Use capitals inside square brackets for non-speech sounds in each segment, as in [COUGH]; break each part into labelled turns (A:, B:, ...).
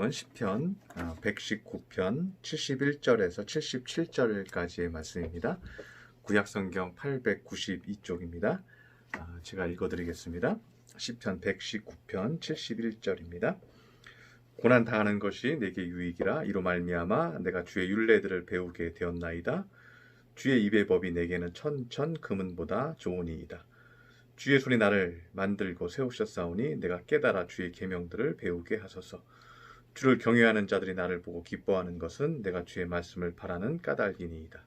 A: 말씀은 시편 119편 71절에서 77절까지의 말씀입니다. 구약 성경 892쪽입니다. 아, 제가 읽어 드리겠습니다. 시편 119편 71절입니다. 고난 당하는 것이 내게 유익이라 이로 말미암아 내가 주의 율례들을 배우게 되었나이다. 주의 입의 법이 내게는 천천 금은보다 좋으니이다. 주의 손이 나를 만들고 세우셨사오니 내가 깨달아 주의 계명들을 배우게 하소서. 주를 경외하는 자들이 나를 보고 기뻐하는 것은 내가 주의 말씀을 바라는 까닭이니이다.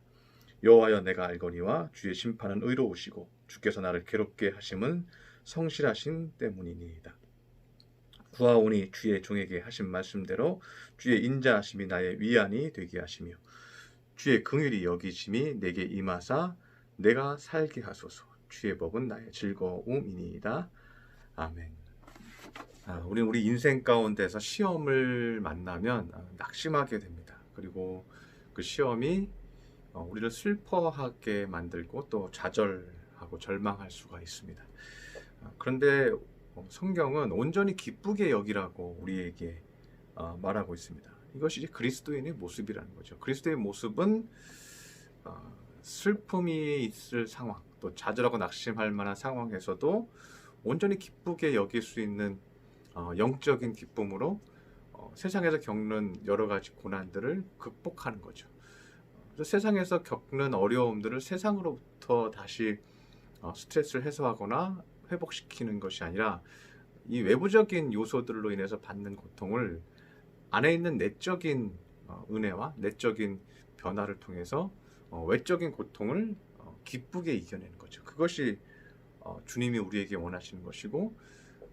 A: 여호와여 내가 알거니와 주의 심판은 의로우시고 주께서 나를 괴롭게 하심은 성실하신 때문이니이다. 구하오니 주의 종에게 하신 말씀대로 주의 인자하심이 나의 위안이 되게 하시며 주의 긍휼이 여기심이 내게 임하사 내가 살게 하소서. 주의 법은 나의 즐거움이니이다. 아멘. 아, 우리 우리 인생 가운데서 시험을 만나면 아, 낙심하게 됩니다. 그리고 그 시험이 어, 우리를 슬퍼하게 만들고 또 좌절하고 절망할 수가 있습니다. 아, 그런데 어, 성경은 온전히 기쁘게 여기라고 우리에게 어, 말하고 있습니다. 이것이 그리스도인의 모습이라는 거죠. 그리스도의 모습은 슬픔이 있을 상황, 또 좌절하고 낙심할 만한 상황에서도 온전히 기쁘게 여길 수 있는 어, 영적인 기쁨으로 어, 세상에서 겪는 여러 가지 고난들을 극복하는 거죠. 세상에서 겪는 어려움들을 세상으로부터 다시 어, 스트레스를 해소하거나 회복시키는 것이 아니라 이 외부적인 요소들로 인해서 받는 고통을 안에 있는 내적인 어, 은혜와 내적인 변화를 통해서 어, 외적인 고통을 기쁘게 이겨내는 거죠. 그것이 어, 주님이 우리에게 원하시는 것이고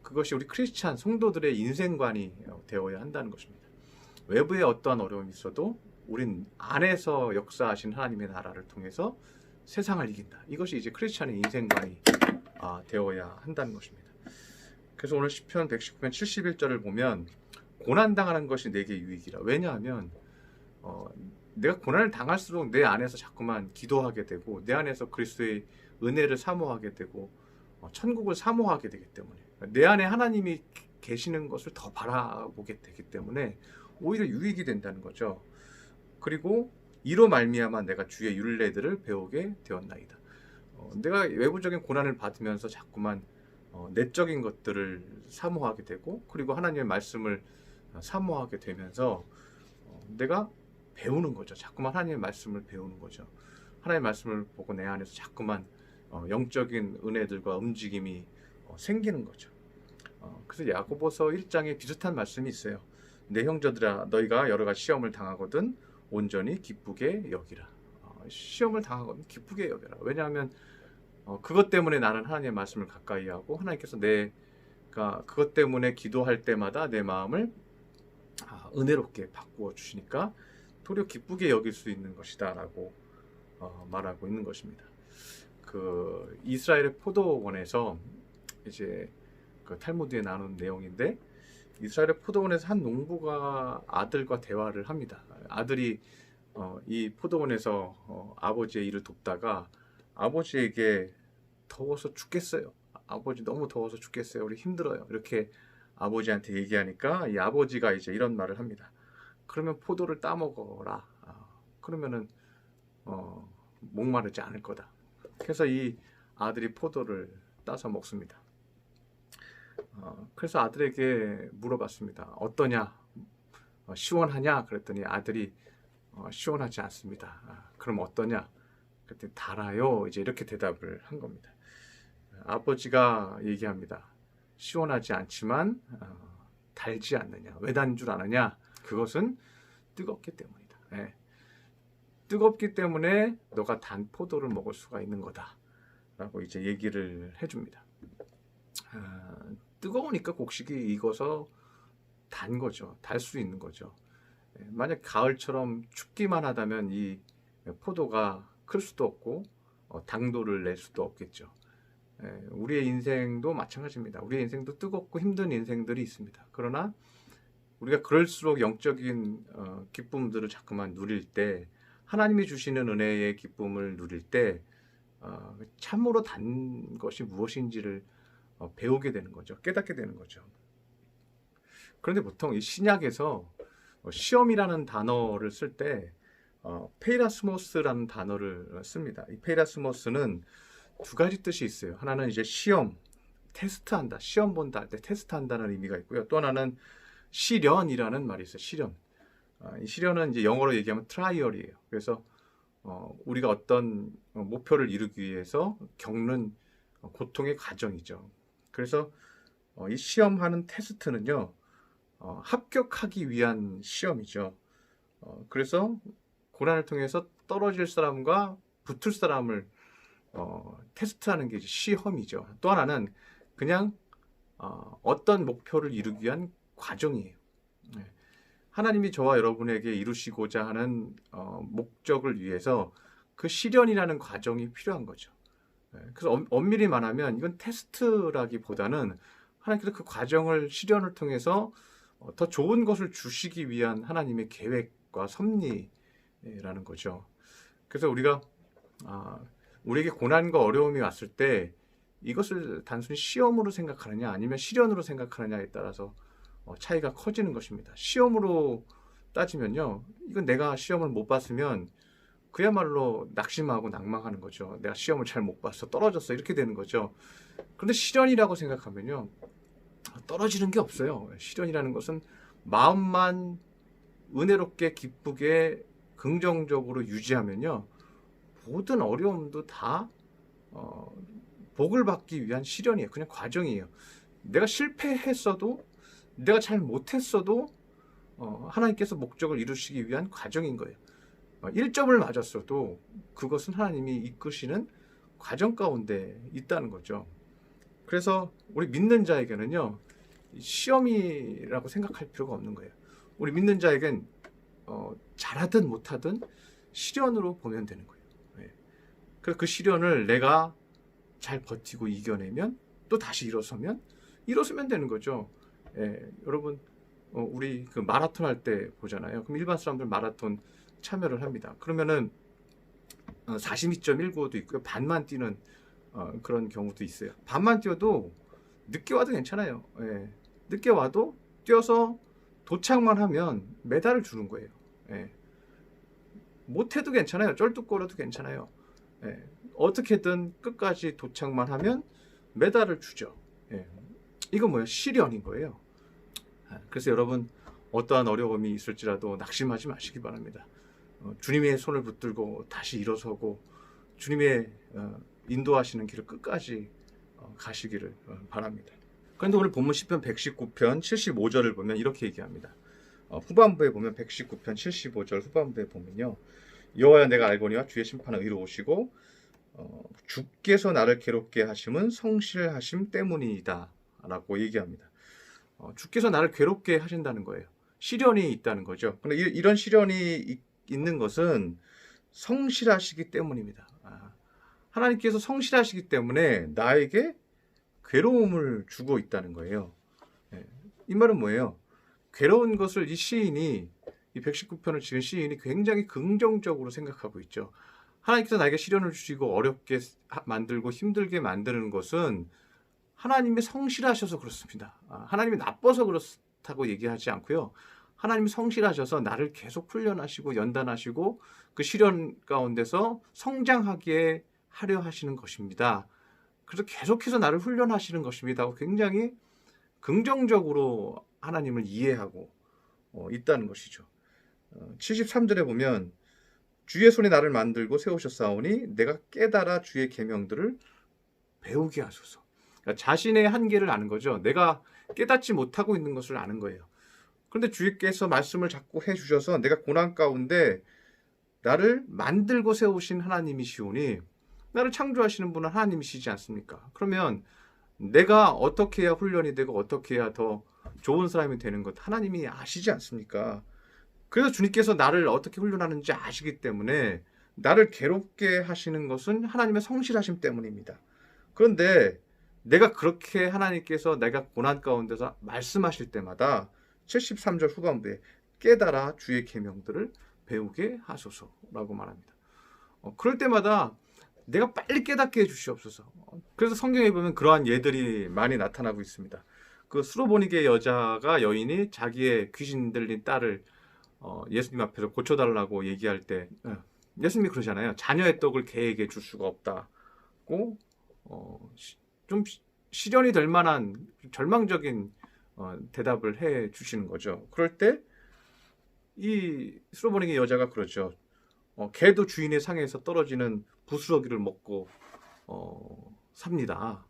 A: 그것이 우리 크리스찬 성도들의 인생관이 어, 되어야 한다는 것입니다. 외부에 어떠한 어려움이 있어도 우린 안에서 역사하신 하나님의 나라를 통해서 세상을 이긴다. 이것이 이제 크리스찬의 인생관이 아, 되어야 한다는 것입니다. 그래서 오늘 시편 119편 71절을 보면 고난 당하는 것이 내게 유익이라. 왜냐하면 어, 내가 고난을 당할수록 내 안에서 자꾸만 기도하게 되고 내 안에서 그리스도의 은혜를 사모하게 되고 어, 천국을 사모하게 되기 때문에 내 안에 하나님이 계시는 것을 더 바라보게 되기 때문에 오히려 유익이 된다는 거죠. 그리고 이로 말미암아 내가 주의 율례들을 배우게 되었나이다. 어, 내가 외부적인 고난을 받으면서 자꾸만 어, 내적인 것들을 사모하게 되고 그리고 하나님의 말씀을 사모하게 되면서 어, 내가 배우는 거죠. 자꾸만 하나님의 말씀을 배우는 거죠. 하나님의 말씀을 보고 내 안에서 자꾸만 어, 영적인 은혜들과 움직임이 어, 생기는 거죠. 어, 그래서 야고보서 1장에 비슷한 말씀이 있어요. 내 형제들아 너희가 여러 가지 시험을 당하거든 온전히 기쁘게 여기라. 어, 시험을 당하거든 기쁘게 여겨라. 왜냐하면 어, 그것 때문에 나는 하나님의 말씀을 가까이 하고 하나님께서 내가 그것 때문에 기도할 때마다 내 마음을 아, 은혜롭게 바꾸어 주시니까 도리어 기쁘게 여길 수 있는 것이다라고 어, 말하고 있는 것입니다. 그 이스라엘의 포도원에서 이제 그 탈무드에 나눈 내용인데 이스라엘의 포도원에서 한 농부가 아들과 대화를 합니다. 아들이 어, 이 포도원에서 어, 아버지의 일을 돕다가 아버지에게 더워서 죽겠어요. 아버지 너무 더워서 죽겠어요. 우리 힘들어요. 이렇게 아버지한테 얘기하니까 이 아버지가 이제 이런 말을 합니다. 그러면 포도를 따 먹어라. 아, 그러면은 어, 목마르지 않을 거다. 그래서 이 아들이 포도를 따서 먹습니다. 어, 그래서 아들에게 물어봤습니다. 어떠냐? 어, 시원하냐? 그랬더니 아들이 어, 시원하지 않습니다. 아, 그럼 어떠냐? 그랬더니 달아요. 이제 이렇게 대답을 한 겁니다. 아버지가 얘기합니다. 시원하지 않지만 어, 달지 않느냐? 왜 단 줄 아느냐? 그것은 뜨겁기 때문이다. 예. 뜨겁기 때문에 너가 단 포도를 먹을 수가 있는 거다. 라고 이제 얘기를 해줍니다. 아, 뜨거우니까 곡식이 익어서 단 거죠. 달 수 있는 거죠. 예, 만약 가을처럼 춥기만 하다면 이 포도가 클 수도 없고 어, 당도를 낼 수도 없겠죠. 예, 우리의 인생도 마찬가지입니다. 우리의 인생도 뜨겁고 힘든 인생들이 있습니다. 그러나 우리가 그럴수록 영적인 어, 기쁨들을 자꾸만 누릴 때 하나님이 주시는 은혜의 기쁨을 누릴 때 어, 참으로 단 것이 무엇인지를 어, 배우게 되는 거죠. 깨닫게 되는 거죠. 그런데 보통 이 신약에서 어, 시험이라는 단어를 쓸때 어, 페이라스모스라는 단어를 씁니다. 이 페이라스모스는 두 가지 뜻이 있어요. 하나는 이제 시험, 테스트한다, 시험 본다 할 때 테스트한다는 의미가 있고요. 또 하나는 시련이라는 말이 있어요. 시련. 아, 이 시련은 이제 영어로 얘기하면 트라이얼이에요. 그래서 어, 우리가 어떤 어, 목표를 이루기 위해서 겪는 어, 고통의 과정이죠. 그래서 어, 이 시험하는 테스트는요, 어, 합격하기 위한 시험이죠. 어, 그래서 고난을 통해서 떨어질 사람과 붙을 사람을 어, 테스트하는 게 시험이죠. 또 하나는 그냥 어, 어떤 목표를 이루기 위한 과정이에요. 네. 하나님이 저와 여러분에게 이루시고자 하는 어, 목적을 위해서 그 시련이라는 과정이 필요한 거죠. 네. 그래서 엄- 엄밀히 말하면 이건 테스트라기보다는 하나님께서 그 과정을 시련을 통해서 어, 더 좋은 것을 주시기 위한 하나님의 계획과 섭리라는 거죠. 그래서 우리가 아, 우리에게 고난과 어려움이 왔을 때 이것을 단순히 시험으로 생각하느냐 아니면 시련으로 생각하느냐에 따라서 어, 차이가 커지는 것입니다. 시험으로 따지면요, 이건 내가 시험을 못 봤으면 그야말로 낙심하고 낭망하는 거죠. 내가 시험을 잘 못 봤어, 떨어졌어 이렇게 되는 거죠. 그런데 시련이라고 생각하면요, 떨어지는 게 없어요. 시련이라는 것은 마음만 은혜롭게 기쁘게 긍정적으로 유지하면요, 모든 어려움도 다 어, 복을 받기 위한 시련이에요. 그냥 과정이에요. 내가 실패했어도 내가 잘 못했어도 어, 하나님께서 목적을 이루시기 위한 과정인 거예요. 어, 1점을 맞았어도 그것은 하나님이 이끄시는 과정 가운데 있다는 거죠. 그래서 우리 믿는 자에게는요, 이 시험이라고 생각할 필요가 없는 거예요. 우리 믿는 자에겐 어, 잘하든 못하든 시련으로 보면 되는 거예요. 예. 그래서 그 시련을 내가 잘 버티고 이겨내면 또 다시 일어서면 일어서면 되는 거죠. 예, 여러분 어, 우리 그 마라톤 할 때 보잖아요. 그럼 일반 사람들 마라톤 참여를 합니다. 그러면은 어, 42.195도 있고요. 반만 뛰는 어, 그런 경우도 있어요. 반만 뛰어도 늦게 와도 괜찮아요. 예, 늦게 와도 뛰어서 도착만 하면 메달을 주는 거예요. 예. 못해도 괜찮아요. 쩔뚝거려도 괜찮아요. 예, 어떻게든 끝까지 도착만 하면 메달을 주죠. 예. 이건 뭐예요? 시련인 거예요. 아, 그래서 여러분 어떠한 어려움이 있을지라도 낙심하지 마시기 바랍니다. 어, 주님의 손을 붙들고 다시 일어서고 주님의 어, 인도하시는 길을 끝까지 어, 가시기를 어, 바랍니다. 그런데 오늘 본문 10편 119편 75절을 보면 이렇게 얘기합니다. 어, 후반부에 보면 119편 75절 후반부에 보면요. 여호와여 내가 알거니와 주의 심판은 의로우시고 어, 주께서 나를 괴롭게 하심은 성실하심 때문이다 라고 얘기합니다. 어, 주께서 나를 괴롭게 하신다는 거예요. 시련이 있다는 거죠. 근데 이, 이런 시련이 있- 있는 것은 성실하시기 때문입니다. 아, 하나님께서 성실하시기 때문에 나에게 괴로움을 주고 있다는 거예요. 예, 이 말은 뭐예요? 괴로운 것을 이 시인이 이 119편을 지은 시인이 굉장히 긍정적으로 생각하고 있죠. 하나님께서 나에게 시련을 주시고 어렵게 하- 만들고 힘들게 만드는 것은 하나님이 성실하셔서 그렇습니다. 아, 하나님이 나빠서 그렇다고 얘기하지 않고요. 하나님이 성실하셔서 나를 계속 훈련하시고 연단하시고 그 시련 가운데서 성장하게 하려 하시는 것입니다. 그래서 계속해서 나를 훈련하시는 것입니다. 굉장히 긍정적으로 하나님을 이해하고 어, 있다는 것이죠. 어, 73절에 보면 주의 손이 나를 만들고 세우셨사오니 내가 깨달아 주의 계명들을 배우게 하소서. 그러니까 자신의 한계를 아는 거죠. 내가 깨닫지 못하고 있는 것을 아는 거예요. 그런데 주님께서 말씀을 자꾸 해주셔서 내가 고난 가운데 나를 만들고 세우신 하나님이시오니 나를 창조하시는 분은 하나님이시지 않습니까? 그러면 내가 어떻게 해야 훈련이 되고 어떻게 해야 더 좋은 사람이 되는 것 하나님이 아시지 않습니까? 그래서 주님께서 나를 어떻게 훈련하는지 아시기 때문에 나를 괴롭게 하시는 것은 하나님의 성실하심 때문입니다. 그런데 내가 그렇게 하나님께서 내가 고난 가운데서 말씀하실 때마다 73절 후반부에 깨달아 주의 계명들을 배우게 하소서라고 말합니다. 어, 그럴 때마다 내가 빨리 깨닫게 해 주시옵소서. 어, 그래서 성경에 보면 그러한 예들이 많이 나타나고 있습니다. 그 수로보니게 여자가 여인이 자기의 귀신 들린 딸을 어, 예수님 앞에서 고쳐달라고 얘기할 때 예, 예수님이 그러잖아요. 자녀의 떡을 개에게 줄 수가 없다고 어, 시- 좀 시- 시련이 될 만한 절망적인 어, 대답을 해 주시는 거죠. 그럴 때 이 수로보니게 여자가 그러죠. 어, 개도 주인의 상에서 떨어지는 부스러기를 먹고 어, 삽니다.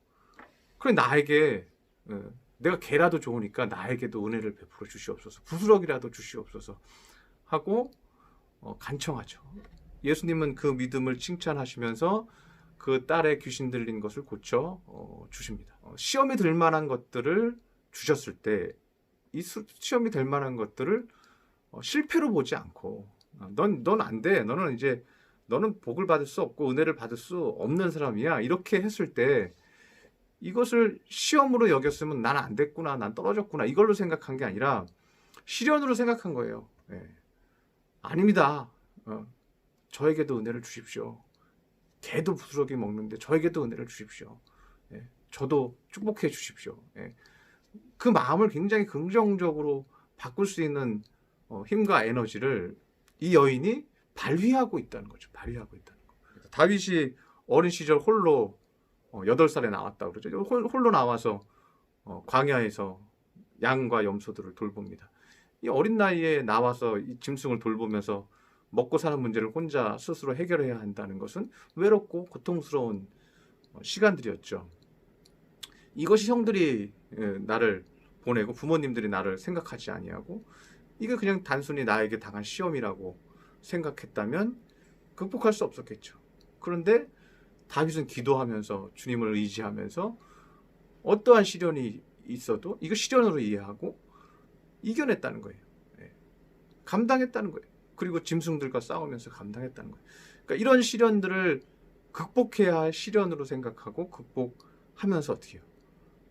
A: 그래 나에게 어, 내가 개라도 좋으니까 나에게도 은혜를 베풀어 주시옵소서. 부스러기라도 주시옵소서 하고 어, 간청하죠. 예수님은 그 믿음을 칭찬하시면서 그 딸의 귀신 들린 것을 고쳐 어, 주십니다. 어, 시험이 들 만한 것들을 주셨을 때이 시험이 될 만한 것들을 어, 실패로 보지 않고 넌 넌 안 돼. 너는 이제 너는 복을 받을 수 없고 은혜를 받을 수 없는 사람이야. 이렇게 했을 때 이것을 시험으로 여겼으면 난 안 됐구나, 난 떨어졌구나 이걸로 생각한 게 아니라 시련으로 생각한 거예요. 예. 아닙니다. 어, 저에게도 은혜를 주십시오. 개도 부스러기 먹는데 저에게도 은혜를 주십시오. 예. 저도 축복해 주십시오. 예. 그 마음을 굉장히 긍정적으로 바꿀 수 있는 어, 힘과 에너지를 이 여인이 발휘하고 있다는 거죠. 발휘하고 있다는 거. 다윗이 어린 시절 홀로 어, 8살에 나왔다 그러죠. 홀, 홀로 나와서 어, 광야에서 양과 염소들을 돌봅니다. 이 어린 나이에 나와서 이 짐승을 돌보면서 먹고 사는 문제를 혼자 스스로 해결해야 한다는 것은 외롭고 고통스러운 어, 시간들이었죠. 이것이 형들이 예, 나를 보내고 부모님들이 나를 생각하지 아니하고 이게 그냥 단순히 나에게 당한 시험이라고 생각했다면 극복할 수 없었겠죠. 그런데 다윗은 기도하면서 주님을 의지하면서 어떠한 시련이 있어도 이거 시련으로 이해하고 이겨냈다는 거예요. 예. 감당했다는 거예요. 그리고 짐승들과 싸우면서 감당했다는 거예요. 그러니까 이런 시련들을 극복해야 할 시련으로 생각하고 극복하면서 어떻게 해요?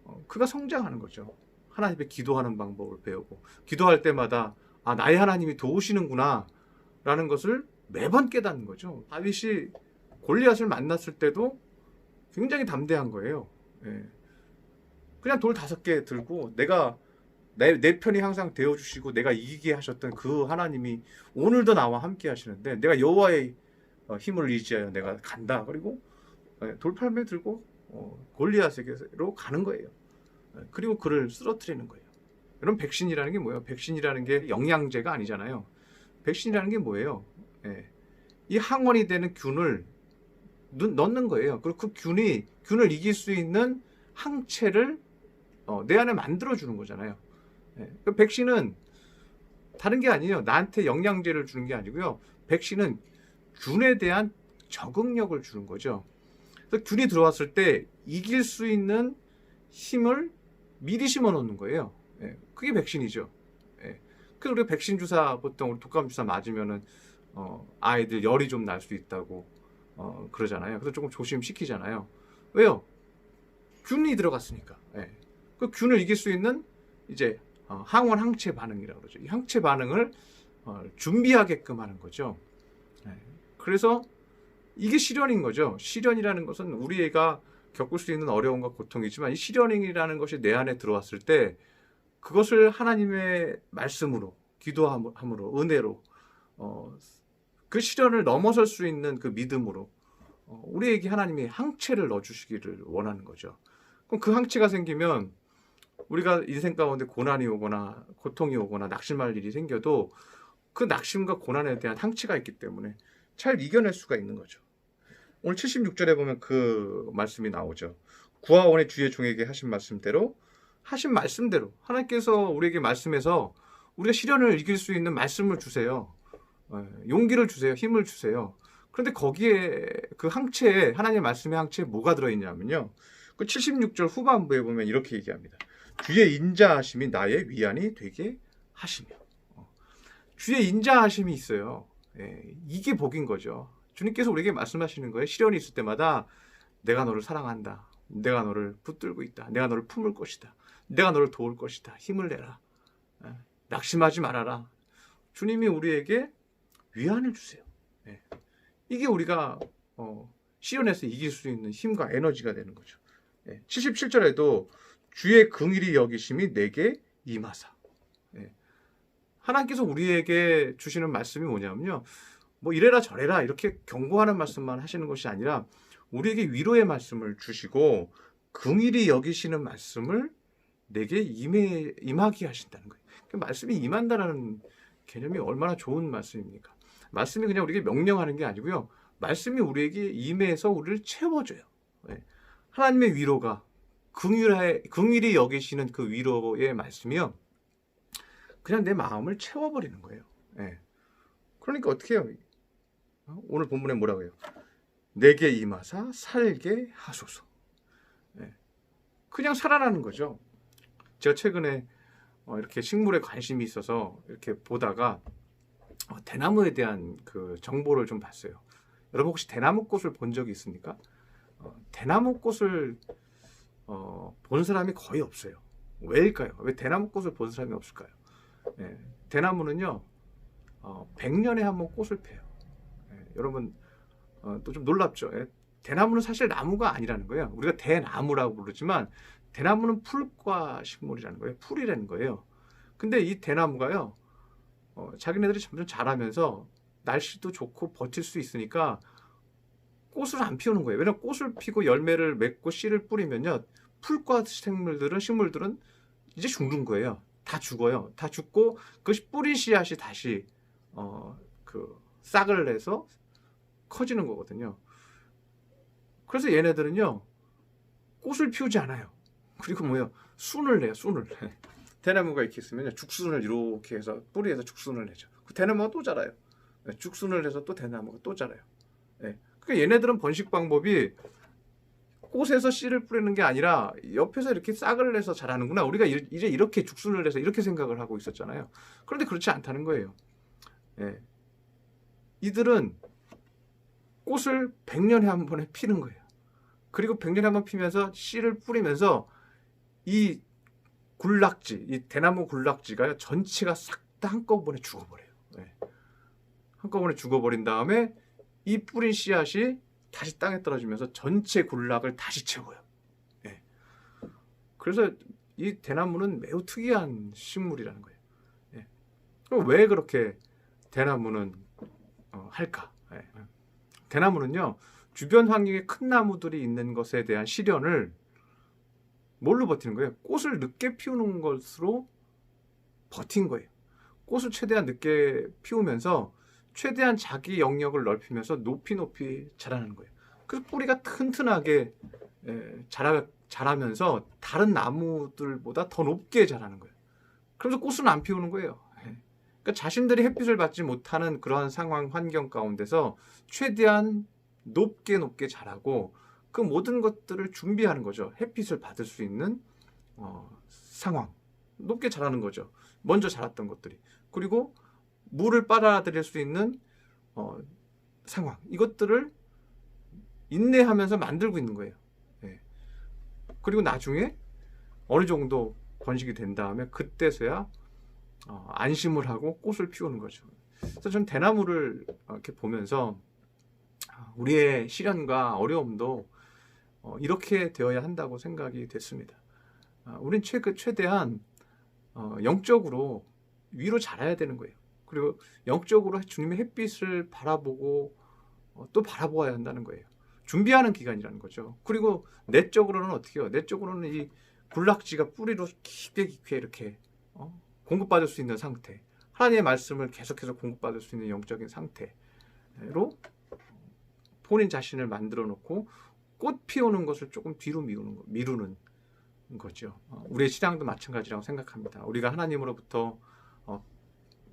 A: 어, 그가 성장하는 거죠. 하나님께 기도하는 방법을 배우고 기도할 때마다 아 나의 하나님이 도우시는구나 라는 것을 매번 깨닫는 거죠. 다윗이 골리앗을 만났을 때도 굉장히 담대한 거예요. 예. 그냥 돌 다섯 개 들고 내가 내, 내 편이 항상 되어 주시고 내가 이기게 하셨던 그 하나님이 오늘도 나와 함께 하시는데 내가 여호와의 어, 힘을 의지하여 내가 간다. 그리고 예, 돌팔매 들고 어, 골리앗에게로 가는 거예요. 예, 그리고 그를 쓰러뜨리는 거예요. 여러분 백신이라는 게 뭐예요? 백신이라는 게 영양제가 아니잖아요. 백신이라는 게 뭐예요? 예. 이 항원이 되는 균을 넣- 넣는 거예요. 그리고 그 균이 균을 이길 수 있는 항체를 어, 내 안에 만들어 주는 거잖아요. 예. 그 백신은 다른 게 아니에요. 나한테 영양제를 주는 게 아니고요. 백신은 균에 대한 적응력을 주는 거죠. 그래서 균이 들어왔을 때 이길 수 있는 힘을 미리 심어 놓는 거예요. 예. 그게 백신이죠. 예. 그래서 우리 백신 주사 보통 우리 독감 주사 맞으면은 어, 아이들 열이 좀 날수 있다고 어, 그러잖아요. 그래서 조금 조심시키잖아요. 왜요? 균이 들어갔으니까. 예. 그 균을 이길 수 있는 이제 어, 항원 항체 반응이라고 그러죠. 이 항체 반응을 어, 준비하게끔 하는 거죠. 예. 그래서 이게 시련인 거죠. 시련이라는 것은 우리 애가 겪을 수 있는 어려움과 고통이지만 이 시련이라는 것이 내 안에 들어왔을 때 그것을 하나님의 말씀으로 기도함으로 은혜로 어, 그 시련을 넘어설 수 있는 그 믿음으로 어, 우리에게 하나님이 항체를 넣어주시기를 원하는 거죠. 그럼 그 항체가 생기면 우리가 인생 가운데 고난이 오거나 고통이 오거나 낙심할 일이 생겨도 그 낙심과 고난에 대한 항체가 있기 때문에 잘 이겨낼 수가 있는 거죠. 오늘 76절에 보면 그 말씀이 나오죠. 구하원의 주의 종에게 하신 말씀대로 하신 말씀대로 하나님께서 우리에게 말씀해서 우리가 시련을 이길 수 있는 말씀을 주세요. 예, 용기를 주세요. 힘을 주세요. 그런데 거기에 그 항체에 하나님의 말씀의 항체에 뭐가 들어있냐면요. 그 76절 후반부에 보면 이렇게 얘기합니다. 주의 인자하심이 나의 위안이 되게 하시며 어, 주의 인자하심이 있어요. 예, 이게 복인 거죠. 주님께서 우리에게 말씀하시는 거예요. 시련이 있을 때마다 내가 너를 사랑한다. 내가 너를 붙들고 있다. 내가 너를 품을 것이다. 내가 너를 도울 것이다. 힘을 내라. 예, 낙심하지 말아라. 주님이 우리에게 위안을 주세요. 예. 이게 우리가 어, 시련에서 이길 수 있는 힘과 에너지가 되는 거죠. 예. 77절에도 주의 긍일이 여기심이 내게 임하사. 예. 하나님께서 우리에게 주시는 말씀이 뭐냐면요. 뭐 이래라 저래라 이렇게 경고하는 말씀만 하시는 것이 아니라 우리에게 위로의 말씀을 주시고 긍일이 여기시는 말씀을 내게 임해, 임하게 하신다는 거예요. 그 말씀이 임한다라는 개념이 얼마나 좋은 말씀입니까? 말씀이 그냥 우리에게 명령하는 게 아니고요. 말씀이 우리에게 임해서 우리를 채워줘요. 예. 하나님의 위로가 긍일에, 긍일이 여기시는 그 위로의 말씀이요. 그냥 내 마음을 채워버리는 거예요. 예. 그러니까 어떻게 해요? 어? 오늘 본문에 뭐라고 해요? 내게 임하사 살게 하소서. 예. 그냥 살아나는 거죠. 제가 최근에 어, 이렇게 식물에 관심이 있어서 이렇게 보다가 어, 대나무에 대한 그 정보를 좀 봤어요. 여러분 혹시 대나무 꽃을 본 적이 있습니까? 어, 대나무 꽃을 어, 본 사람이 거의 없어요. 왜일까요? 왜 대나무 꽃을 본 사람이 없을까요? 예, 대나무는요, 어, 100년에 한 번 꽃을 펴요. 예, 여러분, 어, 또 좀 놀랍죠? 예, 대나무는 사실 나무가 아니라는 거예요. 우리가 대나무라고 부르지만, 대나무는 풀과 식물이라는 거예요. 풀이라는 거예요. 근데 이 대나무가요, 어, 자기네들이 점점 자라면서 날씨도 좋고 버틸 수 있으니까 꽃을 안 피우는 거예요. 왜냐면 꽃을 피고 열매를 맺고 씨를 뿌리면요. 풀과 생물들은 식물들은 이제 죽는 거예요. 다 죽어요. 다 죽고 그 뿌린 씨앗이 다시 어 그 싹을 내서 커지는 거거든요. 그래서 얘네들은요. 꽃을 피우지 않아요. 그리고 뭐요? 순을 내요. 순을. [LAUGHS] 대나무가 이렇게 있으면 죽순을 이렇게 해서 뿌리에서 죽순을 내죠. 그 대나무가 또 자라요. 네, 죽순을 내서 또 대나무가 또 자라요. 네. 그러니까 얘네들은 번식 방법이 꽃에서 씨를 뿌리는 게 아니라 옆에서 이렇게 싹을 내서 자라는구나. 우리가 이제 이렇게 죽순을 내서 이렇게 생각을 하고 있었잖아요. 그런데 그렇지 않다는 거예요. 예. 이들은 꽃을 100년에 한 번에 피는 거예요. 그리고 100년에 한 번 피면서 씨를 뿌리면서 이 굴락지, 이 대나무 굴락지가 전체가 싹 다 한꺼번에 죽어버려요. 예. 한꺼번에 죽어버린 다음에 이 뿌린 씨앗이 다시 땅에 떨어지면서 전체 굴락을 다시 채워요. 예. 그래서 이 대나무는 매우 특이한 식물이라는 거예요. 예. 그럼 왜 그렇게 대나무는 어, 할까? 예. 대나무는요 주변 환경에 큰 나무들이 있는 것에 대한 시련을 뭘로 버티는 거예요? 꽃을 늦게 피우는 것으로 버틴 거예요. 꽃을 최대한 늦게 피우면서 최대한 자기 영역을 넓히면서 높이 높이 자라는 거예요. 그래서 뿌리가 튼튼하게 에, 자라, 자라면서 다른 나무들보다 더 높게 자라는 거예요. 그래서 꽃은 안 피우는 거예요. 예. 그러니까 자신들이 햇빛을 받지 못하는 그러한 상황 환경 가운데서 최대한 높게 높게 자라고 그 모든 것들을 준비하는 거죠. 햇빛을 받을 수 있는 어, 상황 높게 자라는 거죠. 먼저 자랐던 것들이 그리고 물을 빨아들일 수 있는 어, 상황 이것들을 인내하면서 만들고 있는 거예요. 예. 그리고 나중에 어느 정도 번식이 된 다음에 그때서야 어, 안심을 하고 꽃을 피우는 거죠. 그래서 전 대나무를 이렇게 보면서 아, 우리의 시련과 어려움도 어, 이렇게 되어야 한다고 생각이 됐습니다. 아, 우린 최, 최대한 어, 영적으로 위로 자라야 되는 거예요. 그리고 영적으로 주님의 햇빛을 바라보고 어, 또 바라보아야 한다는 거예요. 준비하는 기간이라는 거죠. 그리고 내적으로는 어떻게 해요? 내적으로는 이 군락지가 뿌리로 깊게 깊게 이렇게 어? 공급받을 수 있는 상태. 하나님의 말씀을 계속해서 공급받을 수 있는 영적인 상태로 본인 자신을 만들어 놓고 꽃 피우는 것을 조금 뒤로 미루는, 미루는 거죠. 어, 우리의 신앙도 마찬가지라고 생각합니다. 우리가 하나님으로부터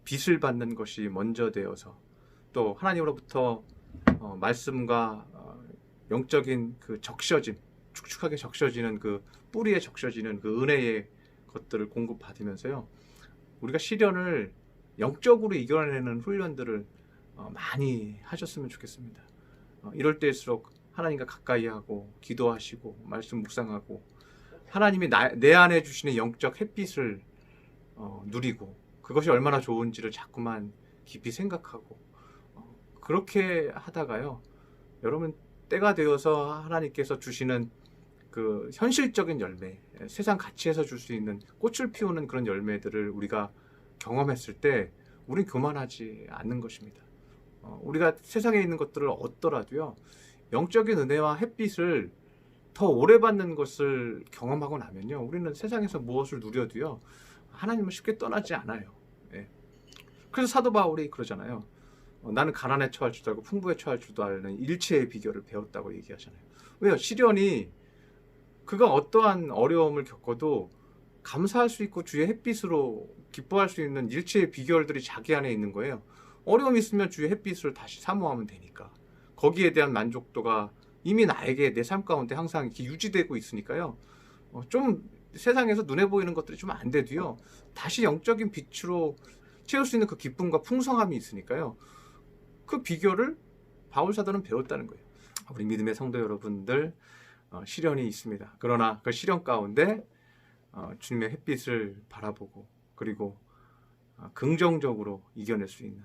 A: 빛을 받는 것이 먼저 되어서 또 하나님으로부터 어, 말씀과 어, 영적인 그 적셔짐, 축축하게 적셔지는 그 뿌리에 적셔지는 그 은혜의 것들을 공급받으면서요. 우리가 시련을 영적으로 이겨내는 훈련들을 어, 많이 하셨으면 좋겠습니다. 어, 이럴 때일수록 하나님과 가까이 하고 기도하시고 말씀 묵상하고 하나님이 나, 내 안에 주시는 영적 햇빛을 어, 누리고 그것이 얼마나 좋은지를 자꾸만 깊이 생각하고 어, 그렇게 하다가요. 여러분 때가 되어서 하나님께서 주시는 그 현실적인 열매, 세상 가치에서 줄 수 있는 꽃을 피우는 그런 열매들을 우리가 경험했을 때 우린 교만하지 않는 것입니다. 어, 우리가 세상에 있는 것들을 얻더라도요, 영적인 은혜와 햇빛을 더 오래 받는 것을 경험하고 나면요, 우리는 세상에서 무엇을 누려도요, 하나님을 쉽게 떠나지 않아요. 예. 그래서 사도 바울이 그러잖아요. 어, 나는 가난에 처할 줄도 알고 풍부에 처할 줄도 아는 일체의 비결을 배웠다고 얘기하잖아요. 왜요? 시련이 그가 어떠한 어려움을 겪어도 감사할 수 있고 주의 햇빛으로 기뻐할 수 있는 일체의 비결들이 자기 안에 있는 거예요. 어려움이 있으면 주의 햇빛을 다시 사모하면 되니까. 거기에 대한 만족도가 이미 나에게 내 삶 가운데 항상 이렇게 유지되고 있으니까요. 어, 좀 세상에서 눈에 보이는 것들이 좀 안 돼도요. 다시 영적인 빛으로 채울 수 있는 그 기쁨과 풍성함이 있으니까요. 그 비결을 바울 사도는 배웠다는 거예요. 우리 믿음의 성도 여러분들 어, 시련이 있습니다. 그러나 그 시련 가운데 어, 주님의 햇빛을 바라보고 그리고 어, 긍정적으로 이겨낼 수 있는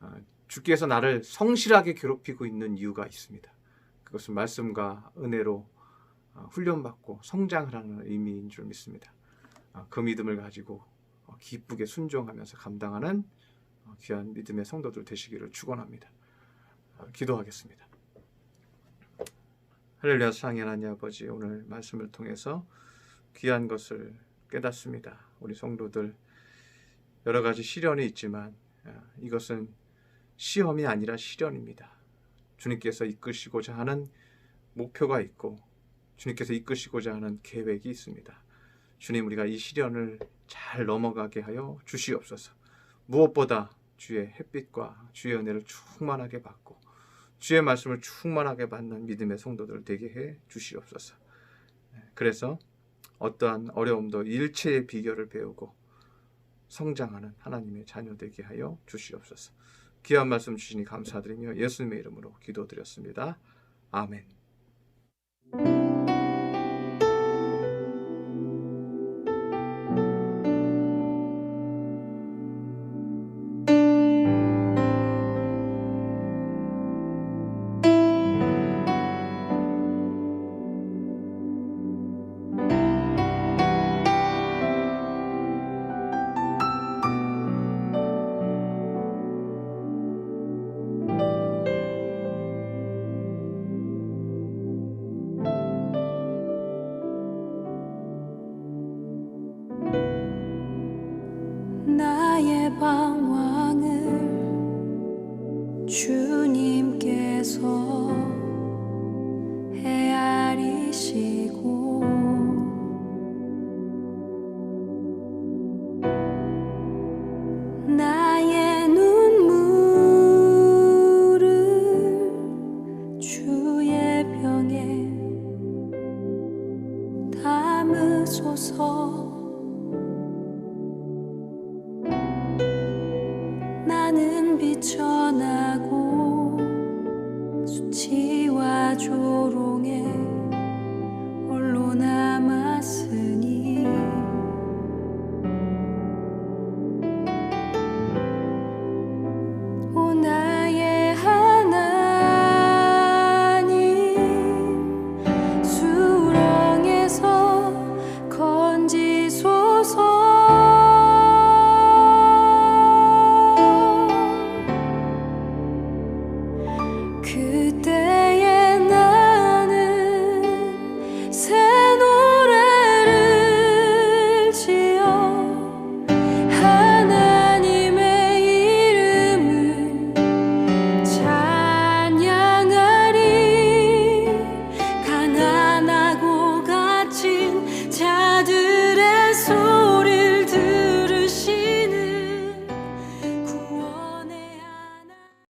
A: 어, 주께서 나를 성실하게 괴롭히고 있는 이유가 있습니다. 그것은 말씀과 은혜로 어, 훈련받고 성장을 하는 의미인 줄 믿습니다. 어, 그 믿음을 가지고 어, 기쁘게 순종하면서 감당하는 어, 귀한 믿음의 성도들 되시기를 축원합니다. 어, 기도하겠습니다. 할렐루야 사랑의 하나님 아버지 오늘 말씀을 통해서 귀한 것을 깨닫습니다. 우리 성도들 여러 가지 시련이 있지만 아, 이것은 시험이 아니라 시련입니다. 주님께서 이끄시고자 하는 목표가 있고 주님께서 이끄시고자 하는 계획이 있습니다. 주님 우리가 이 시련을 잘 넘어가게 하여 주시옵소서. 무엇보다 주의 햇빛과 주의 은혜를 충만하게 받고 주의 말씀을 충만하게 받는 믿음의 성도들 되게 해 주시옵소서. 네, 그래서 어떠한 어려움도 일체의 비결을 배우고 성장하는 하나님의 자녀 되게 하여 주시옵소서. 귀한 말씀 주시니 감사드리며 예수님의 이름으로 기도드렸습니다. 아멘.